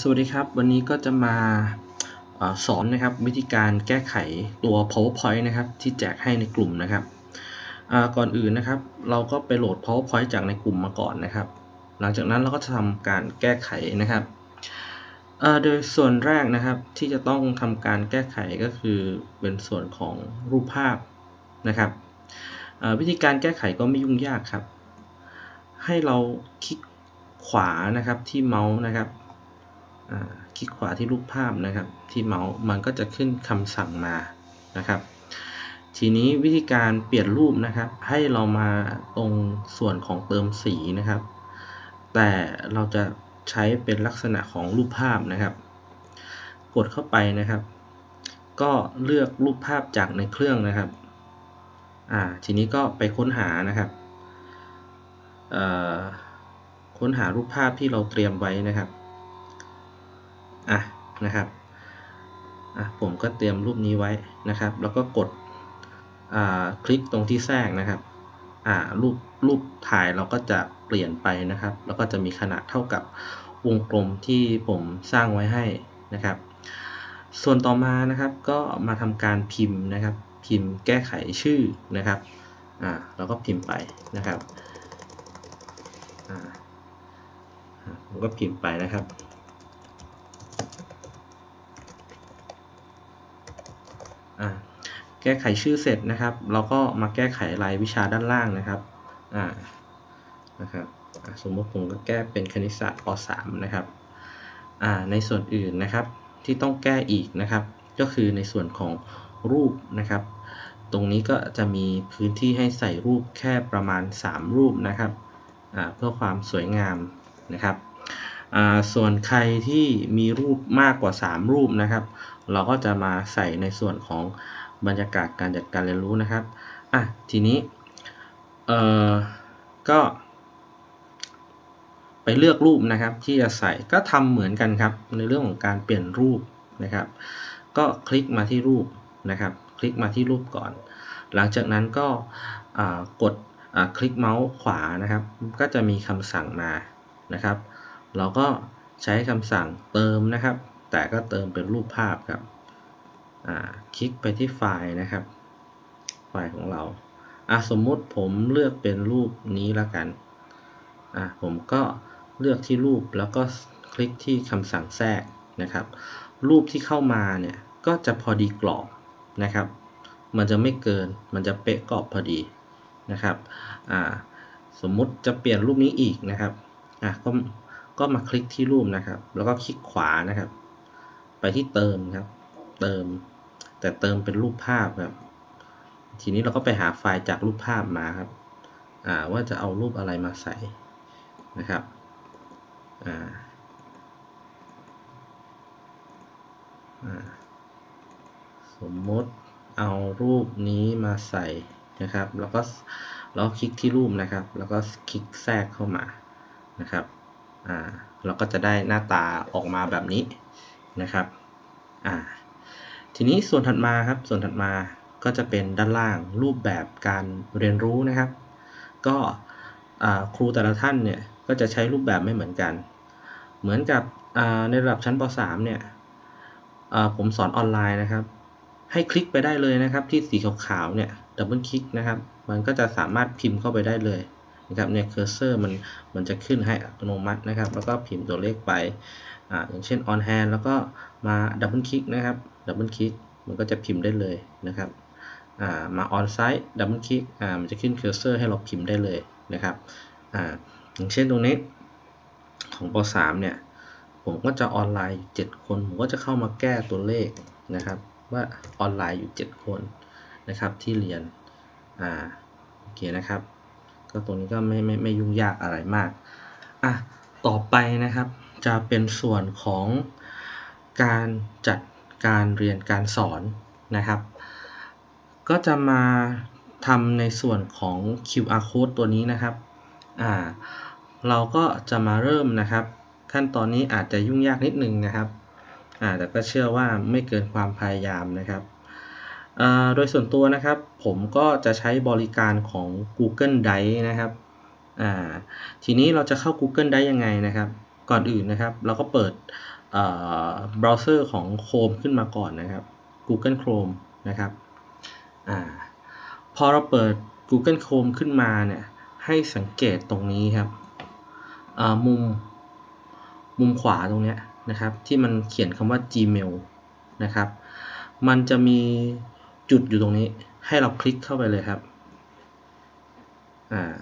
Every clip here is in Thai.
สวัสดีครับ วันนี้ก็จะมาอสอนนะครับวิธีการแก้ไขตัว powerpoint นะครับที่แจกให้ในกลุ่มนะครับก่อนอื่นนะครับ เราก็ไปโหลด powerpoint จากในกลุ่มมาก่อนนะครับ หลังจากนั้นเราก็จะทำการแก้ไขนะครับโดยส่วนแรกนะครับที่จะต้องทำการแก้ไขก็คือเป็นส่วนของรูปภาพนะครับวิธีการแก้ไขก็ไม่ยุ่งยากครับ ให้เราคลิกขวานะครับที่เมาส์นะครับ คลิกขวาที่รูปภาพนะครับ ที่เมาส์มันก็จะขึ้นคำสั่งมานะครับ ทีนี้วิธีการเปลี่ยนรูปนะครับ ให้เรามาตรงส่วนของเติมสีนะครับ แต่เราจะใช้เป็นลักษณะของรูปภาพนะครับ กดเข้าไปนะครับ ก็เลือกรูปภาพจากในเครื่องนะครับอ่าทีนี้ก็ไปค้นหานะครับค้นหารูปภาพที่เราเตรียมไว้นะครับ อะนะครับอะผมก็เตรียมรูปนี้ไว้นะครับ แล้วก็กดอ่าคลิกตรงที่แทรกนะครับอ่ารูปรูปถ่ายเราก็จะเปลี่ยนไปนะครับ แล้วก็จะมีขนาดเท่ากับวงกลมที่ผมสร้างไว้ให้นะครับ ส่วนต่อมานะครับก็มาทำการพิมพ์นะครับ พิมพ์แก้ไขชื่อนะครับอ่าเราก็พิมพ์ไปนะครับอ่าผมก็พิมพ์ไปนะครับ อ่าแก้ไขชื่อเสร็จนะครับ เราก็มาแก้ไขรายวิชาด้านล่างนะครับอ่านะครับสมมติผมก็แก้เป็นคณิตศาสตร์ป .3 นะครับอ่าในส่วนอื่นนะครับที่ต้องแก้อีกนะครับ ก็คือในส่วนของรูปนะครับ ตรงนี้ก็จะมีพื้นที่ให้ใส่รูปแค่ประมาณ 3 รูปนะครับเพื่อความสวยงามนะครับ ส่วนใครที่มีรูปมากกว่า 3 รูปนะครับ เราก็จะมาใส่ในส่วนของบรรยากาศการจัดการเรียนรู้นะครับอะทีนี้เอ่อก็ ไปเลือกรูปนะครับ ที่จะใส่ก็ทำเหมือนกันครับ ในเรื่องของการเปลี่ยนรูปนะครับ ก็คลิกมาที่รูปนะครับ คลิกมาที่รูปก่อน หลังจากนั้นก็กดคลิกเมาส์ขวานะครับ ก็จะมีคำสั่งมานะครับ เราก็ใช้คำสั่งเติมนะครับ แต่ก็เติมเป็นรูปภาพครับคลิกไปที่ไฟล์นะครับ ไฟล์ของเราสมมุติผมเลือกเป็นรูปนี้แล้วกันผมก็เลือกที่รูปแล้วก็คลิกที่คำสั่งแทรกนะครับ รูปที่เข้ามาเนี่ยก็จะพอดีกรอบนะครับ มันจะไม่เกินมันจะเป๊ะกรอบพอดีนะครับสมมุติจะเปลี่ยนรูปนี้อีกนะครับก็ ก็มาคลิกที่รูปนะครับ แล้วก็คลิกขวานะครับ ไปที่เติมครับ เติม แต่เติมเป็นรูปภาพครับ ทีนี้เราก็ไปหาไฟล์จากรูปภาพมาครับว่าจะเอารูปอะไรมาใส่นะครับสมมติเอารูปนี้มาใส่นะครับ แล้วก็เราคลิกที่รูปนะครับ แล้วก็คลิกแทรกเข้ามานะครับ อ่าเราก็จะได้หน้าตาออกมาแบบนี้นะครับอ่าทีนี้ส่วนถัดมาครับส่วนถัดมาก็จะเป็นด้านล่างรูปแบบการเรียนรู้นะครับ ก็ครูแต่ละท่านเนี่ยก็จะใช้รูปแบบไม่เหมือนกัน เหมือนกับในระดับชั้นป .3 เนี่ยผมสอนออนไลน์นะครับ ให้คลิกไปได้เลยนะครับที่สีขาวๆเนี่ยดับเบิลคลิกนะครับ มันก็จะสามารถพิมพ์เข้าไปได้เลย นะครับเนี่ยเคอร์เซอร์มันมันจะขึ้นให้อัตโนมัตินะครับ แล้วก็พิมพ์ตัวเลขไปอ่าอย่างเช่น on hand แล้วก็มาดับเบิลคลิกนะครับดับเบิลคลิกมันก็จะพิมพ์ได้เลยนะครับอ่ามา on site ดับเบิลคลิกอ่ามันจะขึ้นเคอร์เซอร์ให้เราพิมพ์ได้เลยนะครับอ่าอย่างเช่นตรงนี้ของป .3 เนี่ยผมก็จะออนไลน์ 7 คน ผมก็จะเข้ามาแก้ตัวเลขนะครับว่าออนไลน์อยู่ 7 คนนะครับที่เรียน อ่า โอเคนะครับ ก็ตรงนี้ก็ไม่ไม่ไม่ยุ่งยากอะไรมากอะต่อไปนะครับจะเป็นส่วนของการจัดการเรียนการสอนนะครับ ก็จะมาทำในส่วนของ QR code ตัวนี้นะครับอ่าเราก็จะมาเริ่มนะครับ ขั้นตอนนี้อาจจะยุ่งยากนิดนึงนะครับอ่าแต่ก็เชื่อว่าไม่เกินความพยายามนะครับ โดยส่วนตัวนะครับผมก็จะใช้บริการของ Google Drive นะครับทีนี้เราจะเข้า Google Drive ยังไงนะครับ ก่อนอื่นนะครับ เราก็เปิดเบราว์เซอร์ของ Chrome ขึ้นมาก่อนนะครับ Google Chrome นะครับอพอเราเปิด Google Chrome ขึ้นมาเนี่ยให้สังเกตตรงนี้ครับมุมมุมขวาตรงเนี้ยนะครับ ที่มันเขียนคำว่า Gmail นะครับ มันจะมี จุดอยู่ตรงนี้ ให้เราคลิกเข้าไปเลยครับอ่า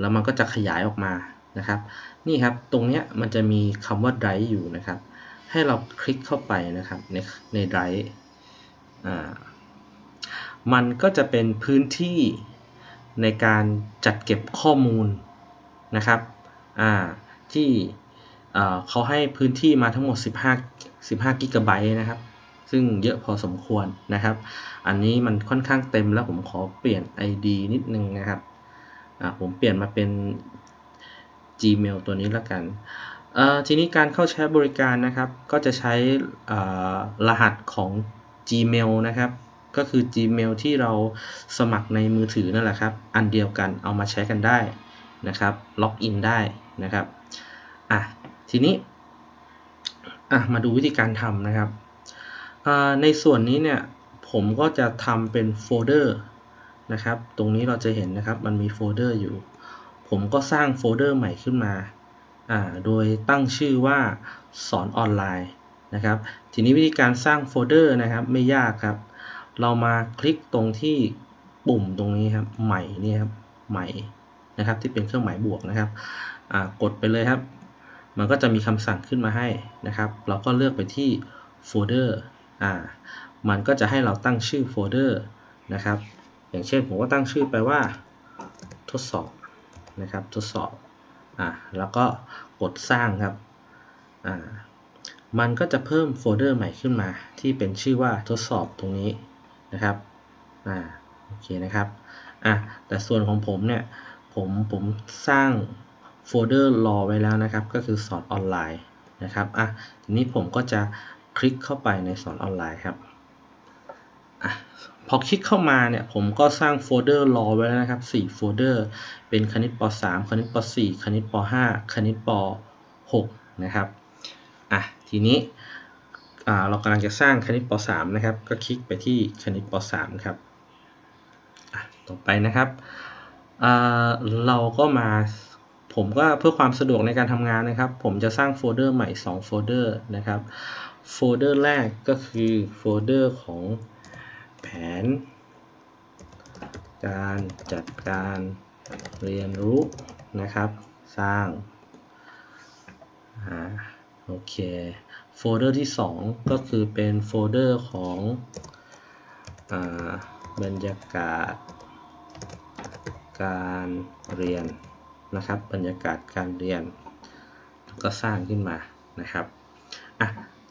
แล้วมันก็จะขยายออกมานะครับ นี่ครับตรงเนี้ยมันจะมีคำว่า Drive อยู่นะครับ ให้เราคลิกเข้าไปนะครับในใน Drive อ่ามันก็จะเป็นพื้นที่ในการจัดเก็บข้อมูลนะครับอ่าที่เขาให้พื้นที่มาทั้งหมด 15 15กิกะไบต์นะครับ ซึ่งเยอะพอสมควรนะครับ อันนี้มันค่อนข้างเต็มแล้วผมขอเปลี่ยน ID นิดนึงนะครับผมเปลี่ยนมาเป็น Gmail ตัวนี้แล้วกันทีนี้การเข้าใช้บริการนะครับ ก็จะใช้รหัสของ Gmail นะครับ ก็คือ Gmail ที่เราสมัครในมือถือนั่นแหละครับ อันเดียวกันเอามาใช้กันได้นะครับล็อกอินได้นะครับอะทีนี้อะมาดูวิธีการทำนะครับ ในส่วนนี้เนี่ยผมก็จะทำเป็นโฟลเดอร์นะครับ ตรงนี้เราจะเห็นนะครับมันมีโฟลเดอร์อยู่ ผมก็สร้างโฟลเดอร์ใหม่ขึ้นมา โดยตั้งชื่อว่าสอนออนไลน์นะครับ ทีนี้วิธีการสร้างโฟลเดอร์นะครับไม่ยากครับ เรามาคลิกตรงที่ปุ่มตรงนี้ครับใหม่นี่ครับใหม่นะครับที่เป็นเครื่องหมายบวกนะครับกดไปเลยครับ มันก็จะมีคำสั่งขึ้นมาให้นะครับ เราก็เลือกไปที่โฟลเดอร์ อ่ามันก็จะให้เราตั้งชื่อโฟลเดอร์นะครับ อย่างเช่นผมก็ตั้งชื่อไปว่าทดสอบนะครับทดสอบอ่าแล้วก็กดสร้างครับอ่ามันก็จะเพิ่มโฟลเดอร์ใหม่ขึ้นมา ที่เป็นชื่อว่าทดสอบตรงนี้นะครับอ่าโอเคนะครับอะแต่ส่วนของผมเนี่ยผมผมสร้างโฟลเดอร์รอไว้แล้วนะครับ ก็คือสอนออนไลน์นะครับอะทีนี้ผมก็จะ คลิกเข้าไปในสอนออนไลน์ครับอพอคลิกเข้ามาเนี่ยผมก็สร้างโฟลเดอร์รอไว้แล้วนะครับ 4 โฟลเดอร์ เป็นคณิตป .3 คณิตป .4 คณิตป .5 คณิตป .6 นะครับอะทีนี้เรากำลังจะสร้างคณิตป .3 นะครับ ก็คลิกไปที่คณิตป .3 ครับต่อไปนะครับเราก็มาผมก็เพื่อความสะดวกในการทำงานนะครับ ผมจะสร้างโฟลเดอร์ใหม่ 2 โฟลเดอร์นะครับ โฟลเดอร์แรกก็คือโฟลเดอร์ของแผน การจัดการเรียนรู้นะครับ สร้างโอเคโฟลเดอร์ที่ 2 ก็คือเป็นโฟลเดอร์ของอบรรยากาศ การเรียนนะครับ บรรยากาศการเรียน ก็สร้างขึ้นมานะครับอะ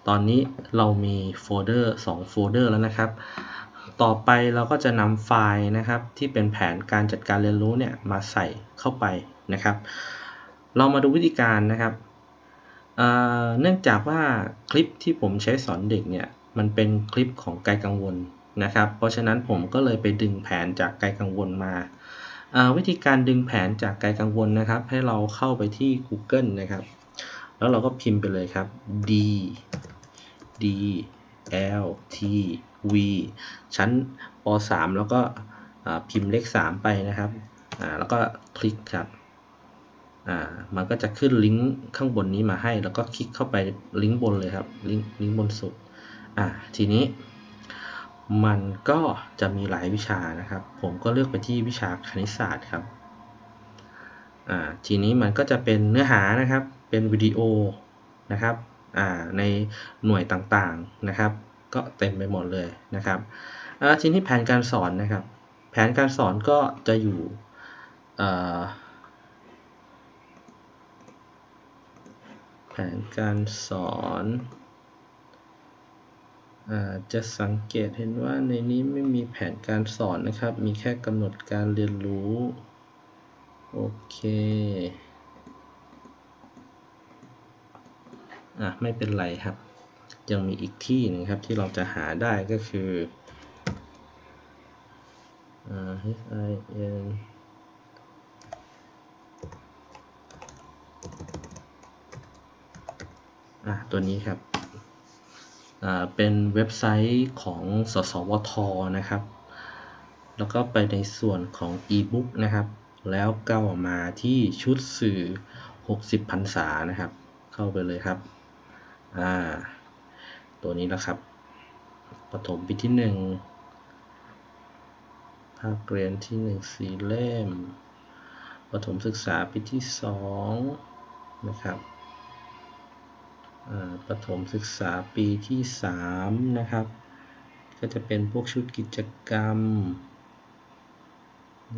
ตอนนี้เรามีโฟลเดอร์2โฟลเดอร์แล้วนะครับ ต่อไปเราก็จะนำไฟล์นะครับที่เป็นแผนการจัดการเรียนรู้เนี่ยมาใส่เข้าไปนะครับ เรามาดูวิธีการนะครับเนื่องจากว่าคลิปที่ผมใช้สอนเด็กเนี่ยมันเป็นคลิปของไกลกังวลนะครับ เพราะฉะนั้นผมก็เลยไปดึงแผนจากไกลกังวลมา วิธีการดึงแผนจากไกลกังวลนะครับ ให้เราเข้าไปที่ Google นะครับ แล้วเราก็พิมพ์ไปเลยครับ d d l t v ชั้นป .3 แล้วก็พิมพ์เลข 3 ไปนะครับ แล้วก็คลิกครับ มันก็จะขึ้นลิงก์ข้างบนนี้มาให้ แล้วก็คลิกเข้าไปลิงก์บนเลยครับ ลิงก์ลิงก์บนสุดทีนี้ มันก็จะมีหลายวิชานะครับ ผมก็เลือกไปที่วิชาคณิตศาสตร์ครับ อ่า ทีนี้มันก็จะเป็นเนื้อหานะครับ เป็นวิดีโอนะครับในหน่วยต่างๆนะครับ ก็เต็มไปหมดเลยนะครับทีนี้แผนการสอนนะครับ แผนการสอนก็จะอยู่แผนการสอนจะสังเกตเห็นว่าในนี้ไม่มีแผนการสอนนะครับ มีแค่กำหนดการเรียนรู้ โอเค อะไม่เป็นไรครับ ยังมีอีกที่นึงครับที่เราจะหาได้ก็คือ h i n อะตัวนี้ครับอ่าเป็นเว็บไซต์ของสสวทนะครับ แล้วก็ไปในส่วนของ e-book นะครับ แล้วก็มาที่ชุดสื่อ 60พรรษานะครับ เข้าไปเลยครับ อ่า ตัวนี้นะครับปฐมปีที่1ภาคเรียนที่1สีเล่มปฐมศึกษาปีที่2นะครับปฐมศึกษาปีที่3นะครับ ก็จะเป็นพวกชุดกิจกรรม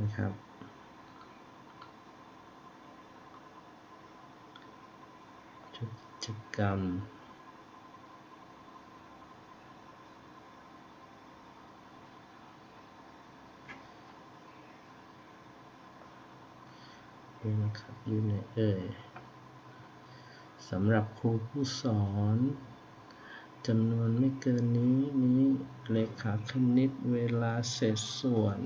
นะครับชุดกิจกรรม นี่นะครับอยู่ในเอ่ยสำหรับครูผู้สอนจำนวนไม่เกินนี้นี้เลขาคณิตเวลาเศษส่วน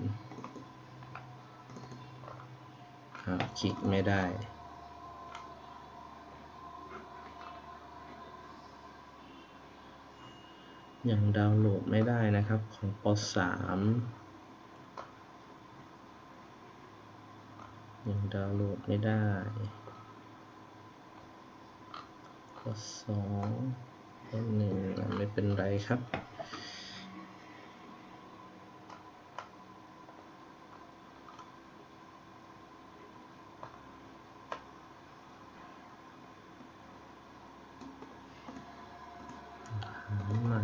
คลิกไม่ได้ยังดาวน์โหลดไม่ได้นะครับของป .3 ยังดาวน์โหลดไม่ได้ป .2 ป .1 ไม่เป็นไรครับใหม่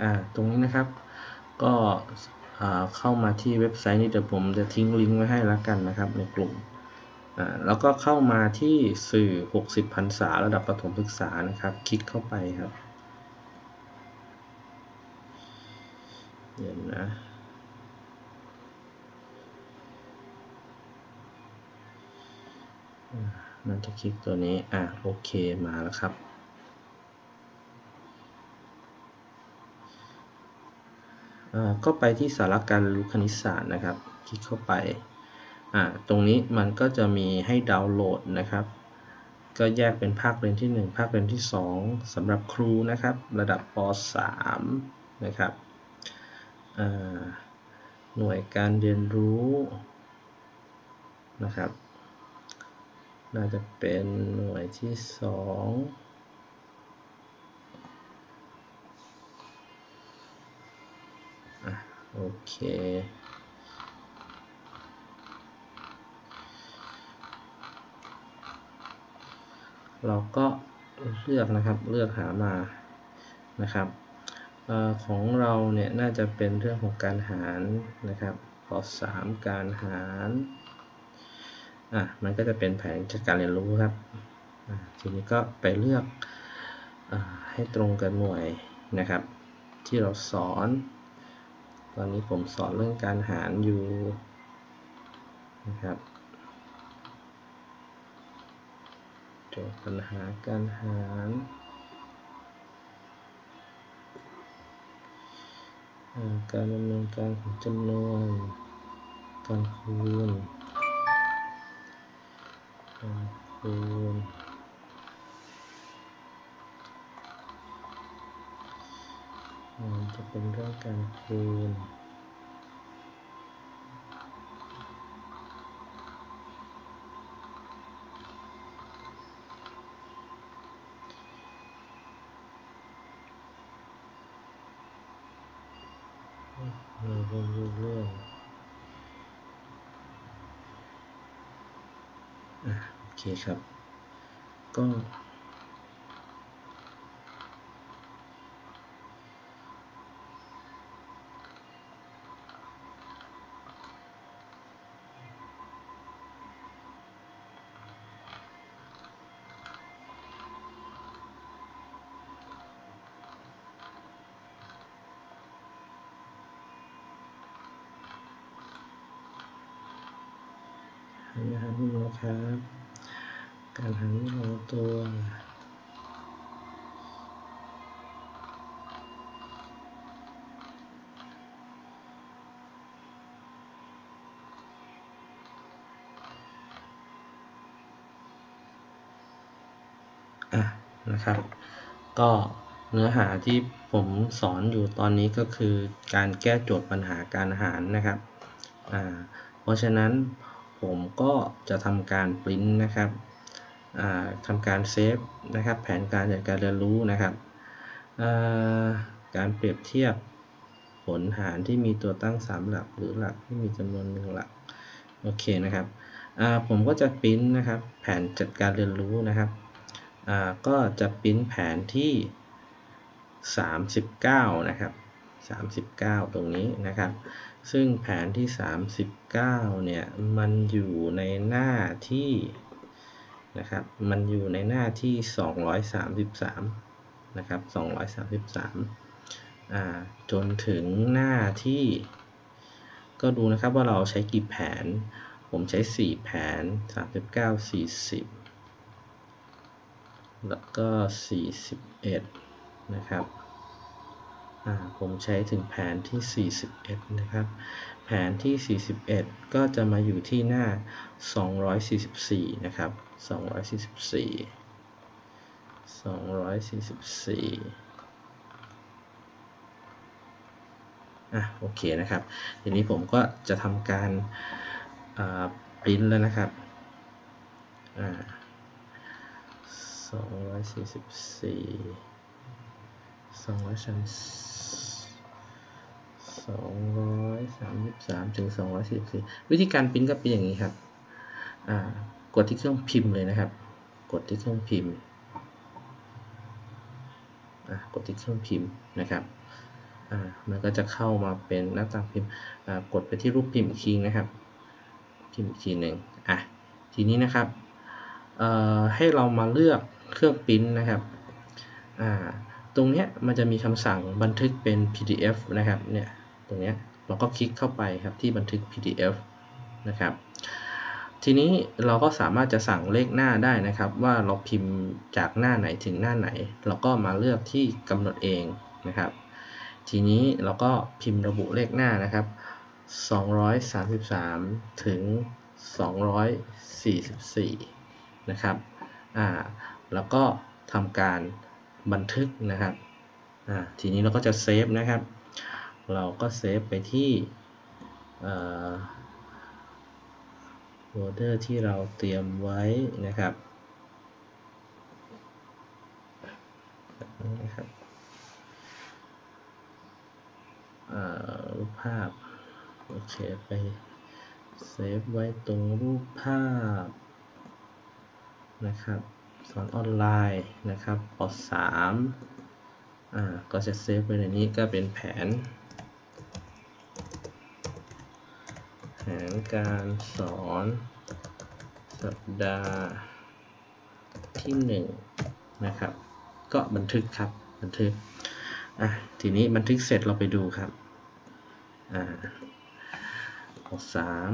อ่าตรงนี้นะครับ ก็เข้ามาที่เว็บไซต์นี้เดี๋ยวผมจะทิ้งลิงก์ไว้ให้แล้วกันนะครับ ในกลุ่มอ่าแล้วก็เข้ามาที่สื่อ 60พรรษาระดับประถมศึกษานะครับ คลิกเข้าไปครับเดี๋ยวนะน่าจะคลิกตัวนี้ อะ โอเค มาแล้วครับ ก็ไปที่สาระการรู้คณิตศาสตร์นะครับ คลิกเข้าไป ตรงนี้มันก็จะมีให้ดาวน์โหลดนะครับ ก็แยกเป็นภาคเรียนที่ 1 ภาคเรียนที่ 2สำหรับครูนะครับ ระดับป .3 นะครับหน่วยการเรียนรู้นะครับ น่าจะเป็นหน่วยที่ 2 โอเค เราก็เลือกนะครับ เลือกหามา นะครับอของเราเนี่ยน่าจะเป็นเรื่องของการหารนะครับ ขอ 3 การหาร อะ มันก็จะเป็นแผนจากการเรียนรู้ครับ ทีนี้ก็ไปเลือกอให้ตรงกับหน่วยนะครับ ที่เราสอน อนนี้ผมสอนเรื่องการหารอยู่นะครับโจทย์ปัญหาการหารการดำเนินการของจำนวนการคูณการคูณ จะเป็นเรื่องการคูณเราเรื่องเรื่องอะโอเคครับ ก็ หาหาที่ลงครับ การหาที่ลงตัวอะนะครับ ก็เนื้อหาที่ผมสอนอยู่ตอนนี้ก็คือการแก้โจทย์ปัญหาการหารนะครับอ่าเพราะฉะนั้น ผมก็จะทำการปริ้นนะครับทำการเซฟนะครับ แผนการจัดการเรียนรู้นะครับ การเปรียบเทียบผลหารที่มีตัวตั้ง 3 หลัก หรือหลักที่มีจำนวนหนึ่งหลัก โอเคนะครับ ผมก็จะปริ้นนะครับ แผนจัดการเรียนรู้นะครับ ก็จะปริ้นแผนที่ 39 นะครับ 39 ตรงนี้นะครับ ซึ่งแผนที่ 39 เนี่ย มันอยู่ในหน้าที่นะครับ มันอยู่ในหน้าที่ 233 นะครับ 233อ่าจนถึงหน้าที่ ก็ดูนะครับว่าเราใช้กี่แผน ผมใช้ 4 แผน 39 40 แล้วก็ 41 นะครับ ผมใช้ถึงแผนที่ 41 นะครับ แผนที่ 41 ก็จะมาอยู่ที่หน้า 244 นะครับ 244 244อะโอเคนะครับ ทีนี้ผมก็จะทำการปริ้นแล้วนะครับอ่าสองร้อย สองร้อยสามสองร้อยสามสิบสามถึงสองร้อยสี่สิบสี่วิธีการปริ้นก็เป็นอย่างนี้ครับกดที่เครื่องพิมพ์เลยนะครับ กดที่เครื่องพิมพ์กดที่เครื่องพิมพ์นะครับมันก็จะเข้ามาเป็นหน้าต่างพิมพ์กดไปที่รูปพิมพ์อีกทีนะครับ พิมพ์อีกทีหนึ่งอะทีนี้นะครับให้เรามาเลือกเครื่องปริ้นนะครับ ตรงเนี้ยมันจะมีคำสั่งบันทึกเป็น PDF นะครับเนี่ยตรงเนี้ยเราก็คลิกเข้าไปครับที่บันทึก PDF นะครับทีนี้เราก็สามารถจะสั่งเลขหน้าได้นะครับ ว่าเราพิมพ์จากหน้าไหนถึงหน้าไหน เราก็มาเลือกที่กำหนดเองนะครับ ทีนี้เราก็พิมพ์ระบุเลขหน้านะครับ 233 ถึง 244 นะครับอ่าแล้วก็ทำการ บันทึกนะครับทีนี้เราก็จะเซฟนะครับ เราก็เซฟไปที่โฟลเดอร์ที่เราเตรียมไว้นะครับนะครับรูปภาพ โอเค ไปเซฟไว้ตรงรูปภาพนะครับ สอนออนไลน์นะครับป .3 อ่าก็จะเซฟไว้ในนี้ก็เป็นแผน แผนการสอนสัปดาห์ที่ 1 นะครับ ก็บันทึกครับบันทึกอะทีนี้บันทึกเสร็จเราไปดูครับอ่าสาม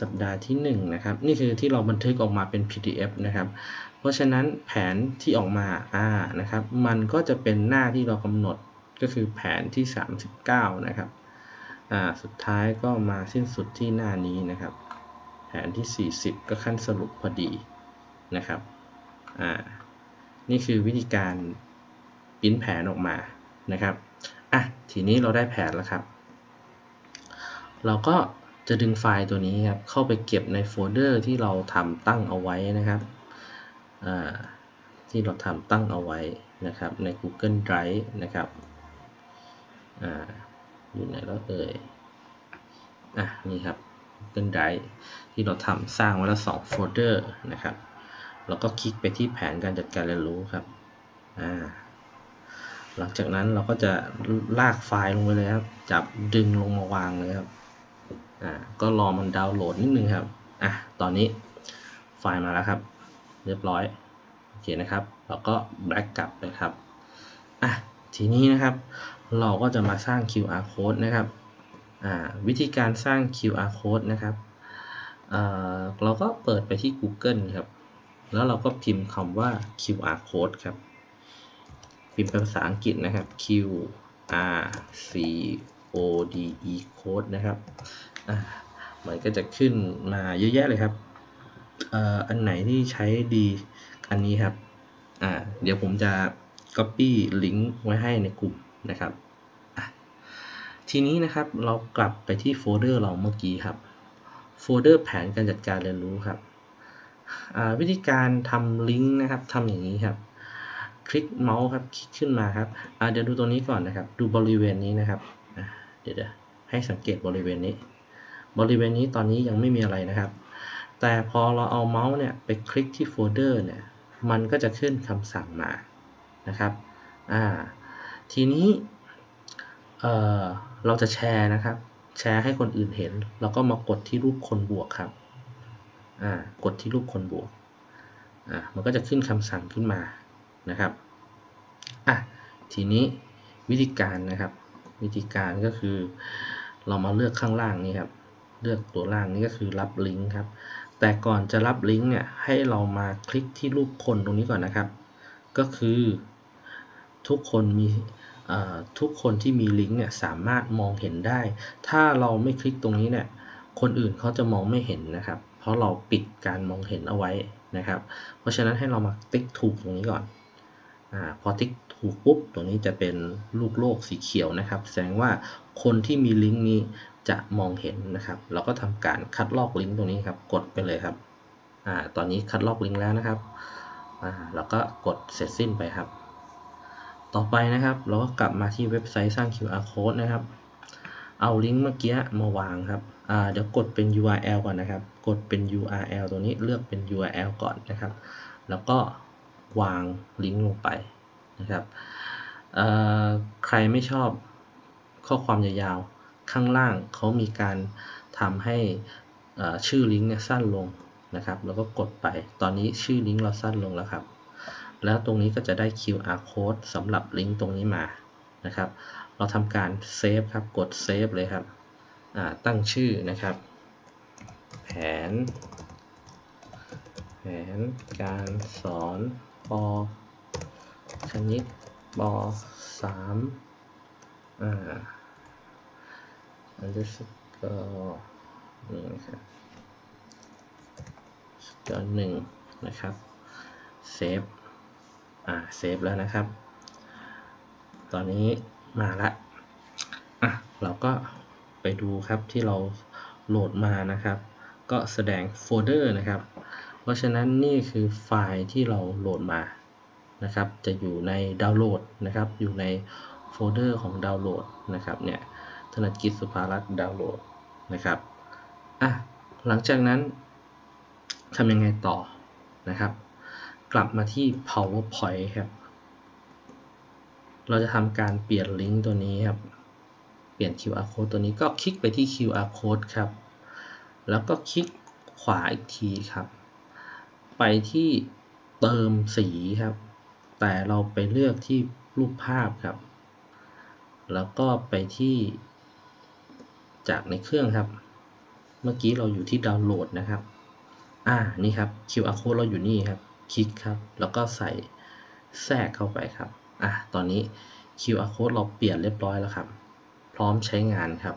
สัปดาห์ที่ 1 นะครับ นี่คือที่เราบันทึกออกมาเป็น PDF นะครับ เพราะฉะนั้นแผนที่ออกมาอ่านะครับ มันก็จะเป็นหน้าที่เรากำหนดก็คือแผนที่ 39 นะครับอ่าสุดท้ายก็มาสิ้นสุดที่หน้านี้นะครับ แผนที่ 40 ก็ขั้นสรุปพอดีนะครับอ่านี่คือวิธีการปริ้นแผนออกมานะครับอะทีนี้เราได้แผนแล้วครับ เราก็จะดึงไฟล์ตัวนี้ครับเข้าไปเก็บในโฟลเดอร์ที่เราทำตั้งเอาไว้นะครับ ที่เราทำตั้งเอาไว้นะครับใน Google Drive นะครับออยู่ไหนแล้วเอ่ยอะนี่ครับ Google Drive ที่เราทำสร้างไว้แล้วสองโฟลเดอร์นะครับแล้วก็คลิกไปที่แผนการจัดการเรียนรู้ครับอ่าหลังจากนั้นเราก็จะลากไฟล์ลงไปเลยครับ จับดึงลงมาวางเลยครับ อ่า ก็รอมันดาวน์โหลดนิดนึงครับ อะ ตอนนี้ไฟล์มาแล้วครับ เรียบร้อยโอเคนะครับเราก็แบ็กกลับเลยครับอะทีนี้นะครับเราก็จะมาสร้าง QR code นะครับอ่าวิธีการสร้าง QR code นะครับอ่าเราก็เปิดไปที่ Google ครับแล้วเราก็พิมพ์คำว่า QR code ครับ พิมพ์เป็นภาษาอังกฤษนะครับ Q R C O D E code นะครับอ่ามันก็จะขึ้นมาเยอะแยะเลยครับ อันไหนที่ใช้ดีอันนี้ครับอ่าเดี๋ยวผมจะ copy ลิงก์ไว้ให้ในกลุ่มนะครับทีนี้นะครับเรากลับไปที่โฟลเดอร์เราเมื่อกี้ครับโฟลเดอร์แผนการจัดการเรียนรู้ครับวิธีการทำลิงก์นะครับทำอย่างนี้ครับ คลิกเมาส์ครับคลิกขึ้นมาครับอ่าเดี๋ยวดูตรงนี้ก่อนนะครับ ดูบริเวณนี้นะครับเดี๋ยวให้สังเกตบริเวณนี้ บริเวณนี้ตอนนี้ยังไม่มีอะไรนะครับ แต่พอเราเอาเมาส์เนี่ยไปคลิกที่โฟลเดอร์เนี่ยมันก็จะขึ้นคำสั่งมานะครับอ่าทีนี้เอ่อเราจะแชร์นะครับ แชร์ให้คนอื่นเห็น แล้วก็มากดที่รูปคนบวกครับอ่ากดที่รูปคนบวกอ่ามันก็จะขึ้นคำสั่งขึ้นมานะครับอะทีนี้วิธีการนะครับ วิธีการก็คือ เรามาเลือกข้างล่างนี้ครับ เลือกตัวล่างนี้ก็คือรับลิงก์ครับ แต่ก่อนจะรับลิงก์เนี่ยให้เรามาคลิกที่รูปคนตรงนี้ก่อนนะครับ ก็คือทุกคนมีทุกคนที่มีลิงก์เนี่ยสามารถมองเห็นได้ ถ้าเราไม่คลิกตรงนี้เนี่ยคนอื่นเขาจะมองไม่เห็นนะครับ เพราะเราปิดการมองเห็นเอาไว้นะครับ เพราะฉะนั้นให้เรามาติ๊กถูกตรงนี้ก่อนอพอติ๊กถูกปุ๊บตรงนี้จะเป็นลูกโลกสีเขียวนะครับ แสดงว่าคนที่มีลิงก์นี้ จะมองเห็นนะครับ เราก็ทำการคัดลอกลิงก์ตรงนี้ครับ กดไปเลยครับอ่าตอนนี้คัดลอกลิงก์แล้วนะครับอ่าแล้วก็กดเสร็จสิ้นไปครับ ต่อไปนะครับ เราก็กลับมาที่เว็บไซต์สร้าง QR code นะครับ เอาลิงก์เมื่อกี้มาวางครับอ่าเดี๋ยวกดเป็น URL ก่อนนะครับ กดเป็น URL ตัวนี้เลือกเป็น URL ก่อนนะครับ แล้วก็วางลิงก์ลงไปนะครับใครไม่ชอบข้อความยาว ข้างล่างเขามีการทำให้ชื่อลิงก์เนี่ยสั้นลงนะครับ แล้วก็กดไป ตอนนี้ชื่อลิงก์เราสั้นลงแล้วครับ แล้วตรงนี้ก็จะได้ QR code สำหรับลิงก์ตรงนี้มานะครับ เราทำการเซฟครับ กดเซฟเลยครับ ตั้งชื่อนะครับ แผน แผนการสอนปคณิตปสามอ่า อันเดอร์สกอร์นี่นะครับสกอร์หนึ่งนะครับ เซฟ อ่า เซฟแล้วนะครับ ตอนนี้มาละ อะ เราก็ไปดูครับที่เราโหลดมานะครับ ก็แสดงโฟลเดอร์นะครับ เพราะฉะนั้นนี่คือไฟล์ที่เราโหลดมานะครับ จะอยู่ในดาวน์โหลดนะครับ อยู่ในโฟลเดอร์ของดาวน์โหลดนะครับเนี่ย ธนกิจสุภารัตน์ดาวน์โหลดนะครับอะหลังจากนั้นทำยังไงต่อนะครับ กลับมาที่ powerpoint ครับ เราจะทำการเปลี่ยนลิงก์ตัวนี้ครับ เปลี่ยน QR code ตัวนี้ก็คลิกไปที่ QR code ครับ แล้วก็คลิกขวาอีกทีครับ ไปที่เติมสีครับ แต่เราไปเลือกที่รูปภาพครับ แล้วก็ไปที่ จากในเครื่องครับ เมื่อกี้เราอยู่ที่ดาวน์โหลดนะครับ อ่า นี่ครับ QR code เราอยู่นี่ครับ คลิกครับ แล้วก็ใส่แทรกเข้าไปครับ อะ ตอนนี้ QR code เราเปลี่ยนเรียบร้อยแล้วครับ พร้อมใช้งานครับ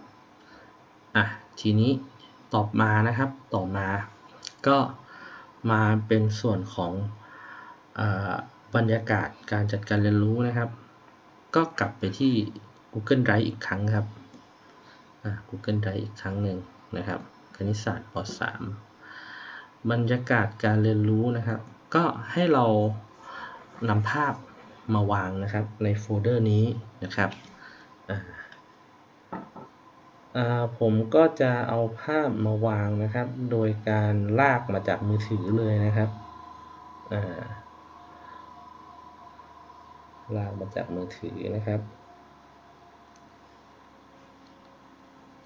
อะ ทีนี้ต่อมานะครับ ต่อมา ก็มาเป็นส่วนของบรรยากาศการจัดการเรียนรู้นะครับ ก็กลับไปที่ Google Drive อีกครั้งครับ Google Drive อีกครั้งหนึ่งนะครับ คณิตศาสตร์ป .3 บรรยากาศการเรียนรู้นะครับ ก็ให้เรานำภาพมาวางนะครับในโฟลเดอร์นี้นะครับผมก็จะเอาภาพมาวางนะครับ โดยการลากมาจากมือถือเลยนะครับลากมาจากมือถือนะครับ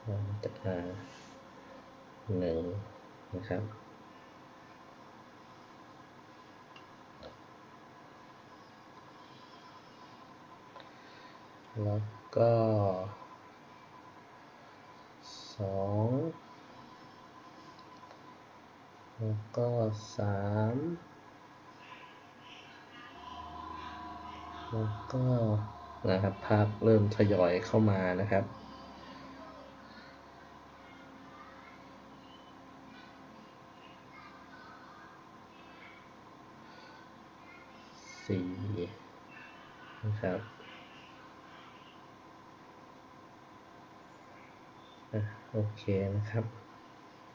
จากหนึ่งนะครับ แล้วก็สองแล้วก็สามแล้วก็นะครับภาพเริ่มทยอยเข้ามานะครับ สี่นะครับโอเคนะครับ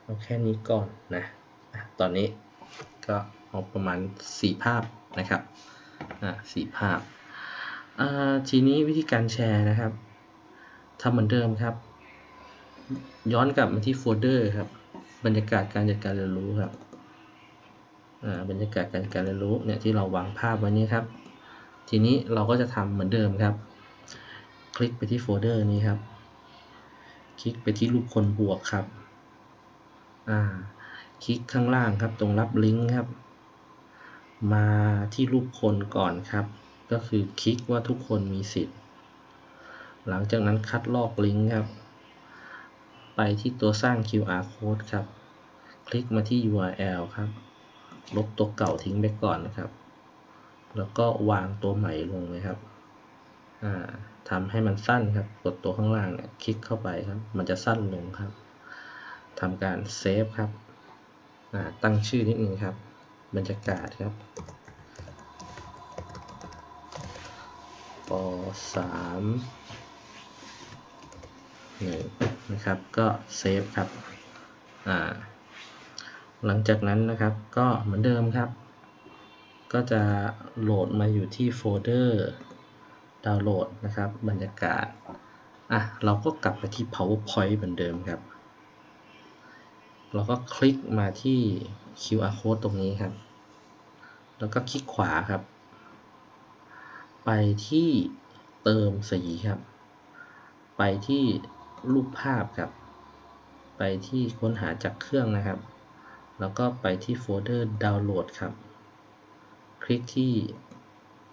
เอาแค่นี้ก่อนนะอะตอนนี้ก็เอาประมาณสี่ภาพนะครับอะสี่ภาพอ่าทีนี้วิธีการแชร์นะครับทำเหมือนเดิมครับ ย้อนกลับมาที่โฟลเดอร์ครับ บรรยากาศการจัดการเรียนรู้ครับ บรรยากาศการการเรียนรู้เนี่ยที่เราวางภาพไว้นี้ครับ ทีนี้เราก็จะทำเหมือนเดิมครับ คลิกไปที่โฟลเดอร์นี้ครับ คลิกไปที่รูปคนบวกครับอ่าคลิกข้างล่างครับ ตรงรับลิงก์ครับ มาที่รูปคนก่อนครับ ก็คือคลิกว่าทุกคนมีสิทธิ์ หลังจากนั้นคัดลอกลิงก์ครับ ไปที่ตัวสร้าง QR code ครับ คลิกมาที่ URL ครับ ลบตัวเก่าทิ้งไปก่อนนะครับ แล้วก็วางตัวใหม่ลงเลยครับอ่าทำให้มันสั้นครับ กดตัวข้างล่างเนี่ยคลิกเข้าไปครับ มันจะสั้นลงครับทำการเซฟครับอ่าตั้งชื่อนิดนึงครับบรรยากาศครับปสามหนึ่งนะครับ ก็เซฟครับ อ่า หลังจากนั้นนะครับ ก็เหมือนเดิมครับ ก็จะโหลดมาอยู่ที่โฟลเดอร์ดาวน์โหลดนะครับ บรรยากาศอะเราก็กลับไปที่ powerpoint เหมือนเดิมครับ เราก็คลิกมาที่ QR code ตรงนี้ครับ แล้วก็คลิกขวาครับ ไปที่เติมสีครับ ไปที่รูปภาพครับ ไปที่ค้นหาจากเครื่องนะครับ แล้วก็ไปที่โฟลเดอร์ดาวน์โหลดครับ คลิกที่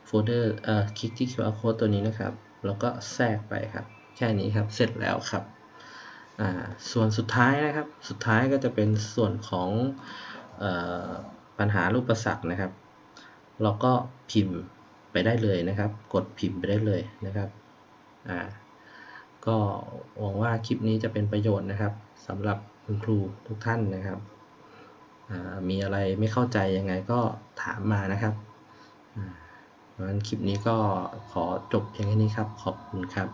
โฟลเดอร์เอ่อคลิกที่ QR code ตัวนี้นะครับ แล้วก็แทรกไปครับ แค่นี้ครับ เสร็จแล้วครับอ่าส่วนสุดท้ายนะครับ สุดท้ายก็จะเป็นส่วนของเอ่อปัญหารูปประสักนะครับ เราก็พิมพ์ไปได้เลยนะครับ กดพิมพ์ไปได้เลยนะครับอ่าก็หวังว่าคลิปนี้จะเป็นประโยชน์นะครับสำหรับคุณครูทุกท่านนะครับ มีอะไรไม่เข้าใจยังไงก็ถามมานะครับเพราะฉะนั้นคลิปนี้ก็ขอจบเพียงแค่นี้ครับ ขอบคุณครับ